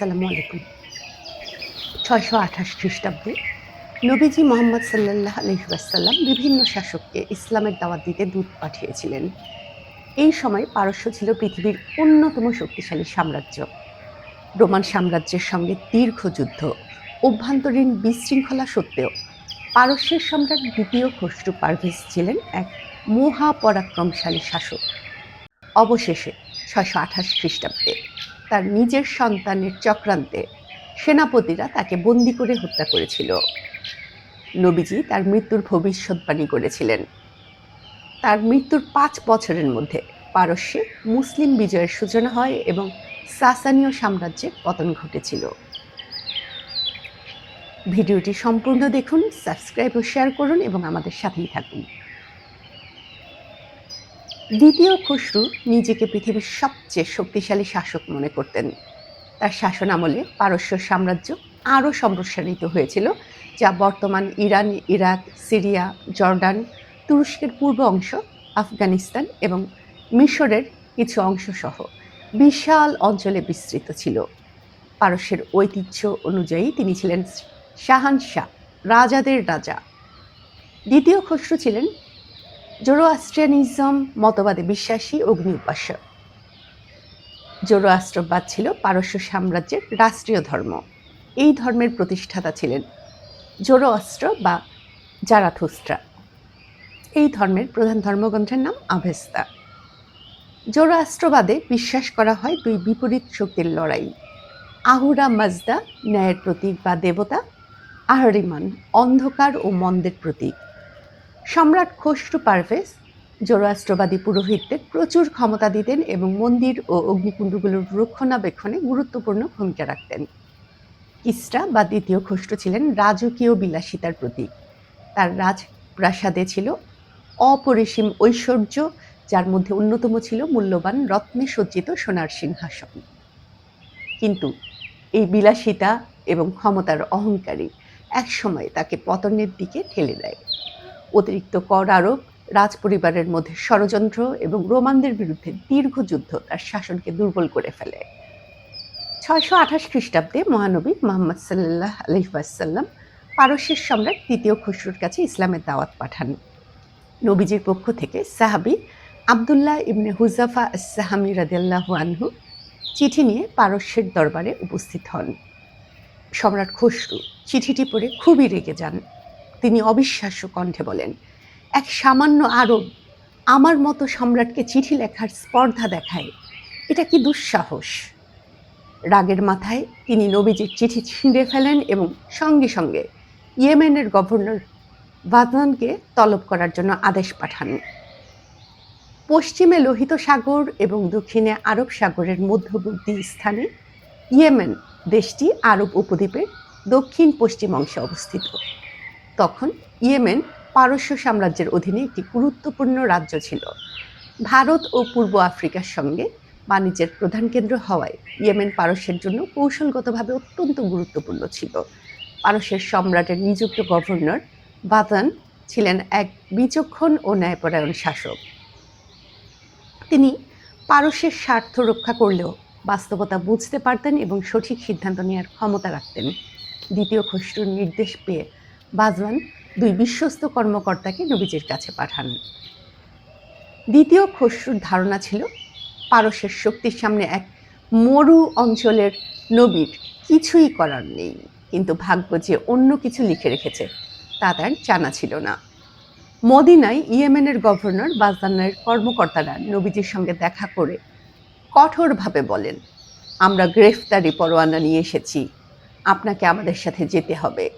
আসসালামু আলাইকুম। ছয়শো আঠাশ খ্রিস্টাব্দে নবীজি মোহাম্মদ সাল্লাহ আলহিবাসাল্লাম বিভিন্ন শাসককে ইসলামের দাওয়াত দিতে দূত পাঠিয়েছিলেন। এই সময় পারস্য ছিল পৃথিবীর অন্যতম শক্তিশালী সাম্রাজ্য। রোমান সাম্রাজ্যের সঙ্গে দীর্ঘ যুদ্ধ, অভ্যন্তরীণ বিশৃঙ্খলা সত্ত্বেও পারস্যের সম্রাট দ্বিতীয় খসরু পারভেজ ছিলেন এক মহাপরাক্রমশালী শাসক। অবশেষে ছয়শো আঠাশ খ্রিস্টাব্দে তার নিজের সন্তানের চক্রান্তে সেনাপতিরা তাকে বন্দি করে হত্যা করেছিল। নবীজি তার মৃত্যুর ভবিষ্যৎবাণী করেছিলেন। তার মৃত্যুর পাঁচ বছরের মধ্যে পারস্যে মুসলিম বিজয়ের সূচনা হয় এবং সাসানীয় সাম্রাজ্যের পতন ঘটেছিল। ভিডিওটি সম্পূর্ণ দেখুন, সাবস্ক্রাইব ও শেয়ার করুন এবং আমাদের সাথেই থাকুন। দ্বিতীয় খসরু নিজেকে পৃথিবীর সবচেয়ে শক্তিশালী শাসক মনে করতেন। তার শাসন আমলে পারস্য সাম্রাজ্য আরও সম্প্রসারিত হয়েছিল, যা বর্তমান ইরান, ইরাক, সিরিয়া, জর্ডান, তুরস্কের পূর্ব অংশ, আফগানিস্তান এবং মিশরের কিছু অংশ সহ বিশাল অঞ্চলে বিস্তৃত ছিল। পারস্যের ঐতিহ্য অনুযায়ী তিনি ছিলেন শাহানশাহ রাজাদের রাজা। দ্বিতীয় খসরু ছিলেন জোরোয়াস্ট্রিয়ানিজম মতবাদে বিশ্বাসী অগ্নি উপাসক জোরোয়াস্ট্রবাদ ছিল পারস্য সাম্রাজ্যের রাষ্ট্রীয় ধর্ম। এই ধর্মের প্রতিষ্ঠাতা ছিলেন জোরোয়াস্ট্র বা জারাথুস্ট্রা এই ধর্মের প্রধান ধর্মগ্রন্থের নাম আভেস্তা। জোরোয়াস্ট্রবাদে বিশ্বাস করা হয় দুই বিপরীত শক্তির লড়াই। আহুরা মাজদা, ন্যায়ের প্রতীক বা দেবতা, আহরিমান, অন্ধকার ও মন্দের প্রতীক। সম্রাট খসরু পারভেজ জোরোয়াস্ট্রবাদী পুরোহিতদের প্রচুর ক্ষমতা দিতেন এবং মন্দির ও অগ্নিকুণ্ডগুলোর রক্ষণাবেক্ষণে গুরুত্বপূর্ণ ভূমিকা রাখতেন। কিসরা বা দ্বিতীয় খসরু ছিলেন রাজকীয় বিলাসিতার প্রতীক। তার রাজপ্রাসাদে ছিল অপরিসীম ঐশ্বর্য, যার মধ্যে অন্যতম ছিল মূল্যবান রত্নে সজ্জিত সোনার সিংহাসন। কিন্তু এই বিলাসিতা এবং ক্ষমতার অহংকারী একসময় তাকে পতনের দিকে ঠেলে দেয়। অতিরিক্ত কর আরোপ, রাজপরিবারের মধ্যে ষড়যন্ত্র এবং রোমানদের বিরুদ্ধে দীর্ঘ যুদ্ধ তার শাসনকে দুর্বল করে ফেলে। ছয়শো আঠাশ খ্রিস্টাব্দে মহানবী মোহাম্মদ সাল্লাহ আলহিবাসাল্লাম পারস্যের সম্রাট তৃতীয় খসরুর কাছে ইসলামের দাওয়াত পাঠান। নবীজির পক্ষ থেকে সাহাবি আবদুল্লাহ ইবনে হুজাফা সাহামি রাদিয়াল্লাহু আনহু চিঠি নিয়ে পারস্যের দরবারে উপস্থিত হন। সম্রাট খসরু চিঠিটি পড়ে খুবই রেগে যান। তিনি অবিশ্বাস্য কণ্ঠে বলেন, এক সামান্য আরব আমার মতো সম্রাটকে চিঠি লেখার স্পর্ধা দেখায়, এটা কি দুঃসাহস? রাগের মাথায় তিনি নবীজির চিঠি ছিঁড়ে ফেলেন এবং সঙ্গে সঙ্গে ইয়েমেনের গভর্নর বাদানকে তলব করার জন্য আদেশ পাঠান। পশ্চিমে লোহিত সাগর এবং দক্ষিণে আরব সাগরের মধ্যবর্তী স্থানে ইয়েমেন দেশটি আরব উপদ্বীপের দক্ষিণ পশ্চিম অংশে অবস্থিত। তখন ইয়েমেন পারস্য সাম্রাজ্যের অধীনে একটি গুরুত্বপূর্ণ রাজ্য ছিল। ভারত ও পূর্ব আফ্রিকার সঙ্গে বাণিজ্যের প্রধান কেন্দ্র হওয়ায় ইয়েমেন পারস্যের জন্য কৌশলগতভাবে অত্যন্ত গুরুত্বপূর্ণ ছিল। পারস্যের সম্রাটের নিযুক্ত গভর্নর বাদান ছিলেন এক বিচক্ষণ ও ন্যায়পরায়ণ শাসক। তিনি পারস্যের স্বার্থ রক্ষা করলেও বাস্তবতা বুঝতে পারতেন এবং সঠিক সিদ্ধান্ত নেওয়ার ক্ষমতা রাখতেন। দ্বিতীয় খসরুর নির্দেশ পেয়ে বাজওয়ান দুই বিশ্বস্ত কর্মকর্তাকে নবীজির কাছে পাঠান। দ্বিতীয় খসরুর ধারণা ছিল, পারস্যের শক্তির সামনে এক মরু অঞ্চলের নবীর কিছুই করার নেই। কিন্তু ভাগ্য যে অন্য কিছু লিখে রেখেছে, তা তার জানা ছিল না। মদিনায় ইয়েমেনের গভর্নর বাজদানের কর্মকর্তারা নবীজির সঙ্গে দেখা করে কঠোরভাবে বলেন, আমরা গ্রেফতারি পরোয়ানা নিয়ে এসেছি। আপনাকে আমাদের সাথে যেতে হবে।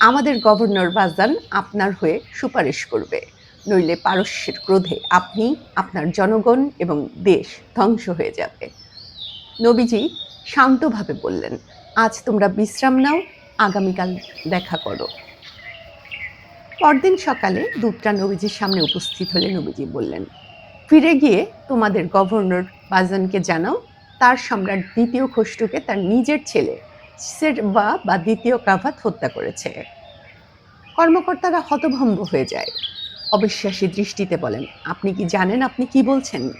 আমাদের গভর্নর বাজান আপনার হয়ে সুপারিশ করবে। নইলে পারস্যের ক্রোধে আপনি আপনার জনগণ এবং দেশ ধ্বংস হয়ে যাবে। নবীজি শান্তভাবে বললেন, আজ তোমরা বিশ্রাম নাও, আগামীকাল দেখা করো। পরদিন সকালে দূতটা নবীজির সামনে উপস্থিত হলে নবীজি বললেন, ফিরে গিয়ে তোমাদের গভর্নর বাজানকে জানাও, তার সম্রাট দ্বিতীয় খসরুকে তার নিজের ছেলে সেরবা বা দ্বিতীয় কাভাত হত্যা করেছে। কর্মকর্তারা হতভম্ব হয়ে যায়। অবিশ্বাসী দৃষ্টিতে বলেন, আপনি কি জানেন আপনি কি বলছেন?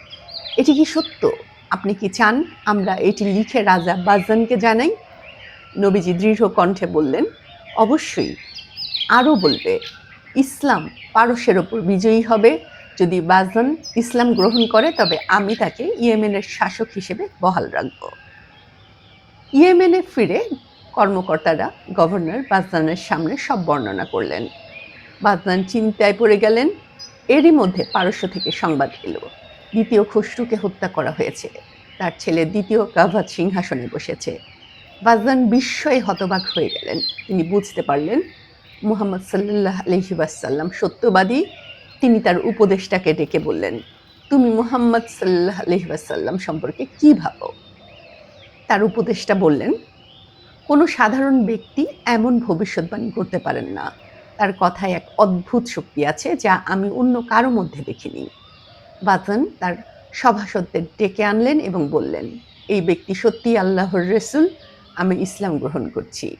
এটি কি সত্য? আপনি কি চান আমরা এটি লিখে রাজা বাজানকে জানাই? নবীজি দৃঢ় কণ্ঠে বললেন, অবশ্যই। আরও বলবে, ইসলাম পারস্যের ওপর বিজয়ী হবে। যদি বাজান ইসলাম গ্রহণ করে, তবে আমি তাকে ইয়েমেনের শাসক হিসেবে বহাল রাখব। ইয়েমেনে ফিরে কর্মকর্তারা গভর্নর বাজদানের সামনে সব বর্ণনা করলেন। বাজদান চিন্তায় পড়ে গেলেন, এরই মধ্যে পারস্য থেকে সংবাদ এলো। দ্বিতীয় খসরুকে হত্যা করা হয়েছে। তার ছেলে দ্বিতীয় কাভাত সিংহাসনে বসেছে। বাজদান বিস্ময়ে হতবাক হয়ে গেলেন। তিনি বুঝতে পারলেন, মুহাম্মদ সাল্লাহ আলহিবাসাল্লাম সত্যবাদী। তিনি তার উপদেষ্টাকে ডেকে বললেন, তুমি মুহাম্মদ সাল্লাহ আলহিবাসাল্লাম সম্পর্কে কি ভাবো? তার উপদেষ্টা বললেন, কোনো সাধারণ ব্যক্তি এমন ভবিষ্যৎবাণী করতে পারেন না। তার কথায় এক অদ্ভুত শক্তি আছে যা আমি অন্য কারও মধ্যে দেখিনি। বাতন তার সভাসদদের ডেকে আনলেন এবং বললেন, এই ব্যক্তি সত্যি আল্লাহর রসুল, আমি ইসলাম গ্রহণ করছি।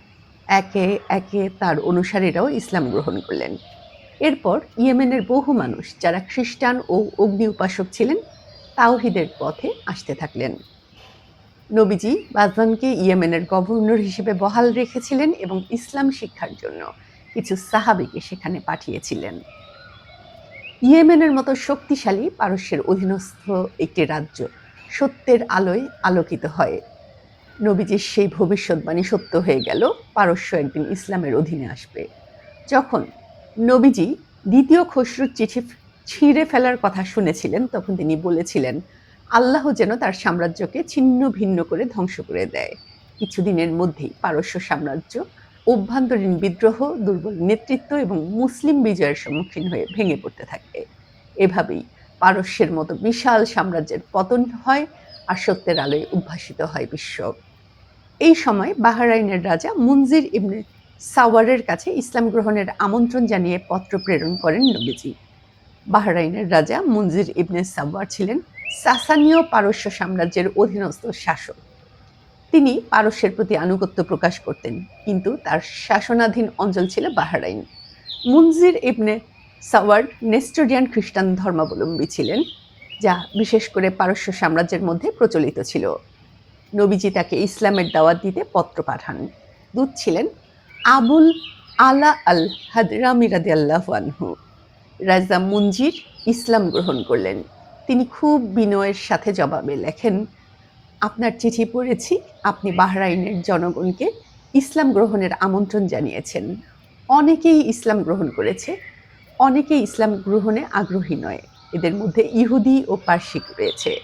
একে একে তার অনুসারীরাও ইসলাম গ্রহণ করলেন। এরপর ইয়েমেনের বহু মানুষ যারা খ্রিস্টান ও অগ্নি উপাসক ছিলেন, তাওহিদের পথে আসতে থাকলেন। নবীজি বাজদানকে ইয়েমেনের গভর্নর হিসেবে বহাল রেখেছিলেন এবং ইসলাম শিক্ষার জন্য কিছু সাহাবিকে সেখানে পাঠিয়েছিলেন। ইয়েমেনের মতো শক্তিশালী পারস্যের অধীনস্থ একটি রাজ্য সত্যের আলোয় আলোকিত হয়। নবীজির সেই ভবিষ্যৎবাণী সত্য হয়ে গেল, পারস্য একদিন ইসলামের অধীনে আসবে। যখন নবীজি দ্বিতীয় খসরুর চিঠি ছিঁড়ে ফেলার কথা শুনেছিলেন, তখন তিনি বলেছিলেন আল্লাহ যেন তার সাম্রাজ্যকে ছিন্ন ভিন্ন করে ধ্বংস করে দেয়। কিছুদিনের মধ্যেই পারস্য সাম্রাজ্য, অভ্যন্তরীণ বিদ্রোহ, দুর্বল নেতৃত্ব এবং মুসলিম বিজয়ের সম্মুখীন হয়ে ভেঙে পড়তে থাকে। এভাবেই পারস্যের মতো বিশাল সাম্রাজ্যের পতন হয় আর সত্যের আলোয় উদ্ভাসিত হয় বিশ্ব। এই সময় বাহারাইনের রাজা মুনজির ইবনে সাওয়ারের কাছে ইসলাম গ্রহণের আমন্ত্রণ জানিয়ে পত্র প্রেরণ করেন নবীজি। বাহরাইনের রাজা মুনজির ইবনে সাওয়ার ছিলেন সাসানীয় পারস্য সাম্রাজ্যের অধীনস্থ শাসক। তিনি পারস্যের প্রতি আনুগত্য প্রকাশ করতেন, কিন্তু তার শাসনাধীন অঞ্চল ছিল বাহরাইন। মুনজির ইবনে সাওয়ার নেস্টোরিয়ান খ্রিস্টান ধর্মাবলম্বী ছিলেন, যা বিশেষ করে পারস্য সাম্রাজ্যের মধ্যে প্রচলিত ছিল। নবীজি তাকে ইসলামের দাওয়াত দিতে পত্র পাঠান। দূত ছিলেন আবুল আলা আল হাদরামি রাদি আল্লাহ আনহু। রাজা মুঞ্জির ইসলাম গ্রহণ করলেন। তিনি খুব বিনয়ের সাথে জবাবে লেখেন, আপনার চিঠি পড়েছি, আপনি বাহরাইনের জনগণকে ইসলাম গ্রহণের আমন্ত্রণ জানিয়েছেন। অনেকেই ইসলাম গ্রহণ করেছে, অনেকেই ইসলাম গ্রহণে আগ্রহী নয়। এদের মধ্যে ইহুদি ও পার্শ্বিক রয়েছে।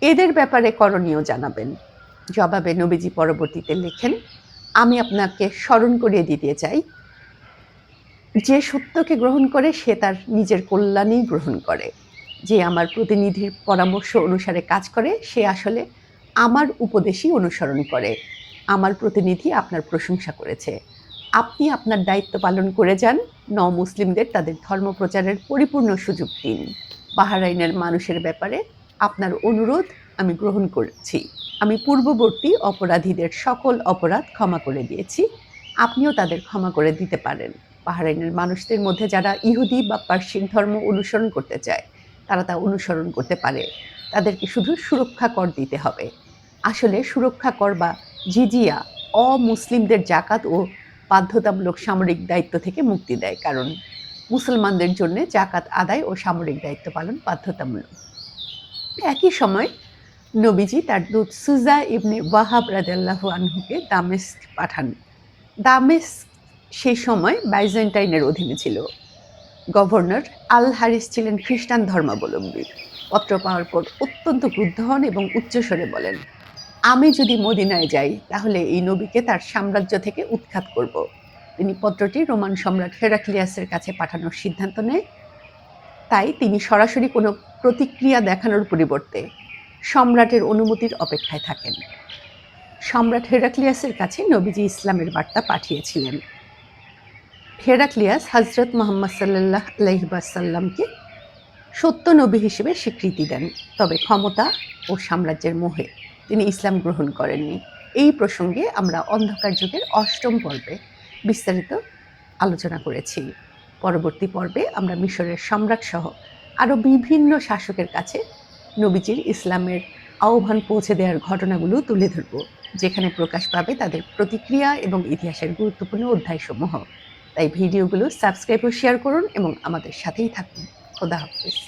এদের ব্যাপারে করণীয় জানাবেন। জবাবে নবীজি পরবর্তীতে লেখেন, আমি আপনাকে স্মরণ করিয়ে দিতে চাই। যে সত্যকে গ্রহণ করে সে তার নিজের কল্যাণেই গ্রহণ করে। যে আমার প্রতিনিধির পরামর্শ অনুসারে কাজ করে, সে আসলে আমার উপদেশই অনুসরণ করে। আমার প্রতিনিধি আপনার প্রশংসা করেছে। আপনি আপনার দায়িত্ব পালন করে যান ন মুসলিমদের তাদের ধর্ম প্রচারের পরিপূর্ণ সুযোগ দিন। বাহারাইনের মানুষের ব্যাপারে আপনার অনুরোধ আমি গ্রহণ করেছি। আমি পূর্ববর্তী অপরাধীদের সকল অপরাধ ক্ষমা করে দিয়েছি। আপনিও তাদের ক্ষমা করে দিতে পারেন। বাহারাইনের মানুষদের মধ্যে যারা ইহুদি বা পার্শ্বিক ধর্ম অনুসরণ করতে চায় তারা তা অনুসরণ করতে পারে। তাদেরকে শুধু সুরক্ষা কর দিতে হবে। আসলে সুরক্ষা কর বা জিজিয়া অমুসলিমদের জাকাত ও বাধ্যতামূলক সামরিক দায়িত্ব থেকে মুক্তি দেয়, কারণ মুসলমানদের জন্য জাকাত আদায় ও সামরিক দায়িত্ব পালন বাধ্যতামূলক। একই সময় নবীজি তার দূত সুজা ইবনে ওয়াহাব রাজাল্লাহু আনহুকে দামেস্ক পাঠান। দামেস্ক সেই সময় বাইজেন্টাইনের অধীনে ছিল। গভর্নর আল হারিস ছিলেন খ্রিস্টান ধর্মাবলম্বী। পত্র পাওয়ার পর অত্যন্ত ক্রুদ্ধ হন এবং উচ্চস্বরে বলেন, আমি যদি মদিনায় যাই, তাহলে এই নবীকে তার সাম্রাজ্য থেকে উৎখাত করব। তিনি পত্রটি রোমান সম্রাট হেরাক্লিয়াসের কাছে পাঠানোর সিদ্ধান্ত নেয়। তাই তিনি সরাসরি কোনো প্রতিক্রিয়া দেখানোর পরিবর্তে সম্রাটের অনুমতির অপেক্ষায় থাকেন। সম্রাট হেরাক্লিয়াসের কাছে নবীজি ইসলামের বার্তা পাঠিয়েছিলেন। হেরাক্লিয়াস হজরত মোহাম্মদ সাল্লাহ আলহিবাসাল্লামকে সত্য নবী হিসেবে স্বীকৃতি দেন, তবে ক্ষমতা ও সাম্রাজ্যের মোহে তিনি ইসলাম গ্রহণ করেননি। এই প্রসঙ্গে আমরা অন্ধকার যুগের অষ্টম পর্বে বিস্তারিত আলোচনা করেছি। পরবর্তী পর্বে আমরা মিশরের সম্রাট সহ আরও বিভিন্ন শাসকের কাছে নবীজির ইসলামের আহ্বান পৌঁছে দেওয়ার ঘটনাগুলো তুলে ধরব, যেখানে প্রকাশ পাবে তাদের প্রতিক্রিয়া এবং ইতিহাসের গুরুত্বপূর্ণ অধ্যায়সমূহ। তাই ভিডিওগুলো সাবস্ক্রাইব ও শেয়ার করুন এবং আমাদের সাথেই থাকুন। খোদা হাফিজ।